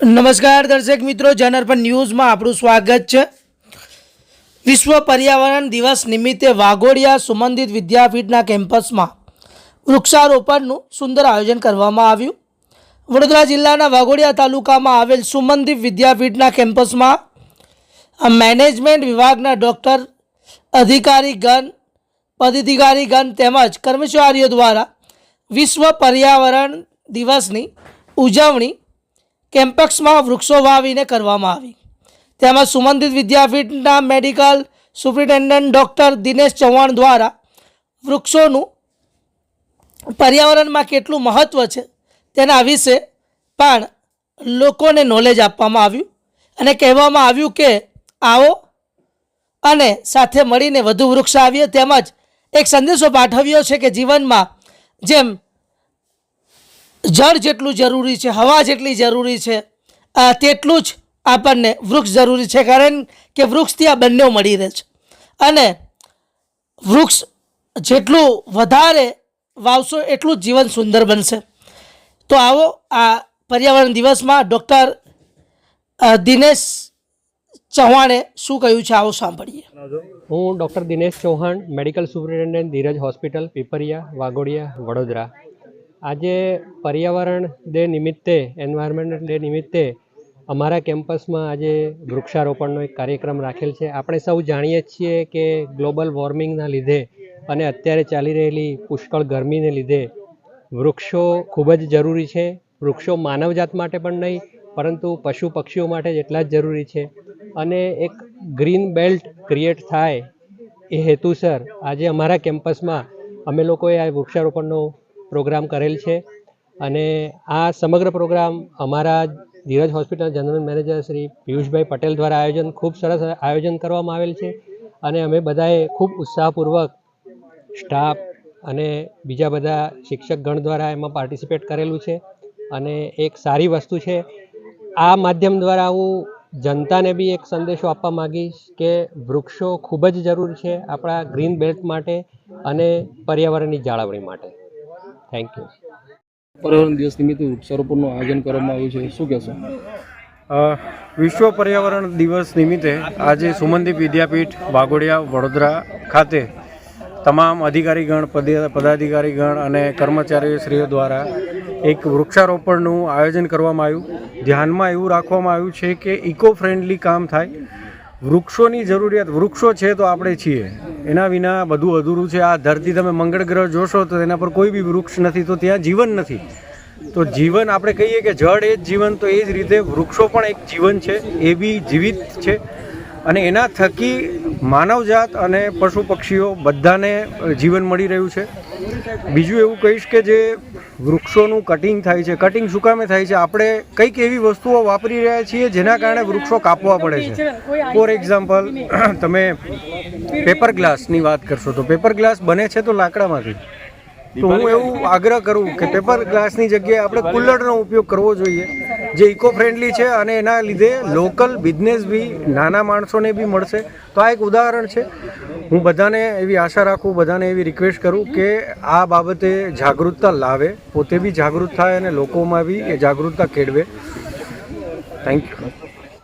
નમસ્કાર દર્શક મિત્રો જનરપન ન્યૂઝમાં આપણું સ્વાગત છે. વિશ્વ પર્યાવરણ દિવસ નિમિત્તે વાઘોડિયા સુમંદિત વિદ્યાપીઠના કેમ્પસમાં વૃક્ષારોપણનું સુંદર આયોજન કરવામાં આવ્યું. વડોદરા જિલ્લાના વાઘોડિયા તાલુકામાં આવેલ સુમંદિત વિદ્યાપીઠના કેમ્પસમાં મેનેજમેન્ટ વિભાગના ડૉક્ટર અધિકારીગણ પદાધિકારીગણ તેમજ કર્મચારીઓ દ્વારા વિશ્વ પર્યાવરણ દિવસની ઉજવણી કેમ્પસમાં વૃક્ષો વાવીને કરવામાં આવી. તેમાં સુમંદિત વિદ્યાપીઠના medical superintendent doctor Dinesh Chauhan દ્વારા વૃક્ષોનું પર્યાવરણમાં કેટલું મહત્ત્વ છે તેના વિશે પણ લોકોને નોલેજ આપવામાં આવ્યું અને કહેવામાં આવ્યું કે આવો અને સાથે મળીને વધુ વૃક્ષ આવીએ. તેમજ એક સંદેશો પાઠવ્યો છે કે જીવનમાં જેમ જળ જેટલું જરૂરી છે, હવા જેટલી જરૂરી છે તેટલું જ આપણને વૃક્ષ જરૂરી છે, કારણ કે વૃક્ષથી આ બંને મળી રહે છે. અને વૃક્ષ જેટલું વધારે વાવશો એટલું જીવન સુંદર બનશે. તો આવો આ પર્યાવરણ દિવસમાં ડૉક્ટર દિનેશ ચૌહાણે શું કહ્યું છે, આવો સાંભળીએ. હું doctor Dinesh Chauhan, medical superintendent, Dhiraj hospital, Piparia, Waghodia, Vadodara. આજે પર્યાવરણ ડે નિમિત્તે એન્વાયરમેન્ટ ડે નિમિત્તે અમારા કેમ્પસમાં આજે વૃક્ષારોપણનો એક કાર્યક્રમ રાખેલ છે. આપણે સૌ જાણીએ છીએ કે ગ્લોબલ વોર્મિંગના લીધે અને અત્યારે ચાલી રહેલી પુષ્કળ ગરમીને લીધે વૃક્ષો ખૂબ જ જરૂરી છે. વૃક્ષો માનવજાત માટે પણ નહીં, પરંતુ પશુ પક્ષીઓ માટે જેટલા જ જરૂરી છે. અને એક ગ્રીન બેલ્ટ ક્રિએટ થાય એ હેતુસર આજે અમારા કેમ્પસમાં અમે લોકોએ આ વૃક્ષારોપણનો પ્રોગ્રામ કરેલ છે અને આ સમગ્ર પ્રોગ્રામ અમારા Dhiraj hospital general manager Shri Piyushbhai Patel દ્વારા આયોજન ખૂબ સરસ આયોજન કરવામાં આવેલ છે અને અમે બધાએ ખૂબ ઉત્સાહપૂર્વક સ્ટાફ અને બીજા બધા શિક્ષકગણ દ્વારા એમાં પાર્ટિસિપેટ કરેલું છે અને એક સારી વસ્તુ છે. આ માધ્યમ દ્વારા હું જનતાને બી એક સંદેશો આપવા માગીશ કે વૃક્ષો ખૂબ જ જરૂર છે આપણા ગ્રીન બેલ્ટ માટે અને પર્યાવરણની જાળવણી માટે. થેન્ક યુ પર્યાવરણ દિવસ નિમિત્તે વૃક્ષારોપણનું આયોજન કરવામાં આવ્યું છે. શું કહેશો? વિશ્વ પર્યાવરણ દિવસ નિમિત્તે આજે સુમનદીપ વિદ્યાપીઠ વાઘોડિયા વડોદરા ખાતે તમામ અધિકારીગણ પદે- પદાધિકારીગણ અને કર્મચારીશ્રીઓ દ્વારા એક વૃક્ષારોપણનું આયોજન કરવામાં આવ્યું. ધ્યાનમાં એવું રાખવામાં આવ્યું છે કે ઇકો ફ્રેન્ડલી કામ થાય વૃક્ષોની જરૂરિયાત, વૃક્ષો છે તો આપણે છીએ. એના વિના બધું અધૂરું છે. આ ધરતી તમે મંગળ ગ્રહ જોશો તો એના પર કોઈ બી વૃક્ષ નથી, તો ત્યાં જીવન નથી. તો જીવન આપણે કહીએ કે જળ એ જ જીવન, તો એ જ રીતે વૃક્ષો પણ એક જીવન છે, એ બી જીવિત છે. અને એના થકી માનવજાત અને પશુ પક્ષીઓ બધાને જીવન મળી રહ્યું છે. બીજું એવું કહીશ કે જે વૃક્ષોનું કટિંગ થાય છે કટિંગ શું કામે થાય છે? આપણે કંઈક એવી વસ્તુઓ વાપરી રહ્યા છીએ જેના કારણે વૃક્ષો કાપવા પડે છે. ફોર એક્ઝામ્પલ તમે પેપર ગ્લાસની વાત કરશો તો પેપર ગ્લાસ બને છે તો લાકડામાંથી? તો હું એવું આગ્રહ કરું કે પેપર ગ્લાસની જગ્યાએ આપણે કુલ્લરનો ઉપયોગ કરવો જોઈએ જે ઇકો ફ્રેન્ડલી છે અને એના લીધે લોકલ બિઝનેસ બી નાના માણસોને બી મળશે. તો આ એક ઉદાહરણ છે. હું બધાને એવી આશા રાખું બધાને એવી રિક્વેસ્ટ કરું કે આ બાબતે જાગૃતતા લાવે પોતે બી જાગૃત થાય અને લોકોમાં બી એ જાગૃતતા કેળવે. Thank you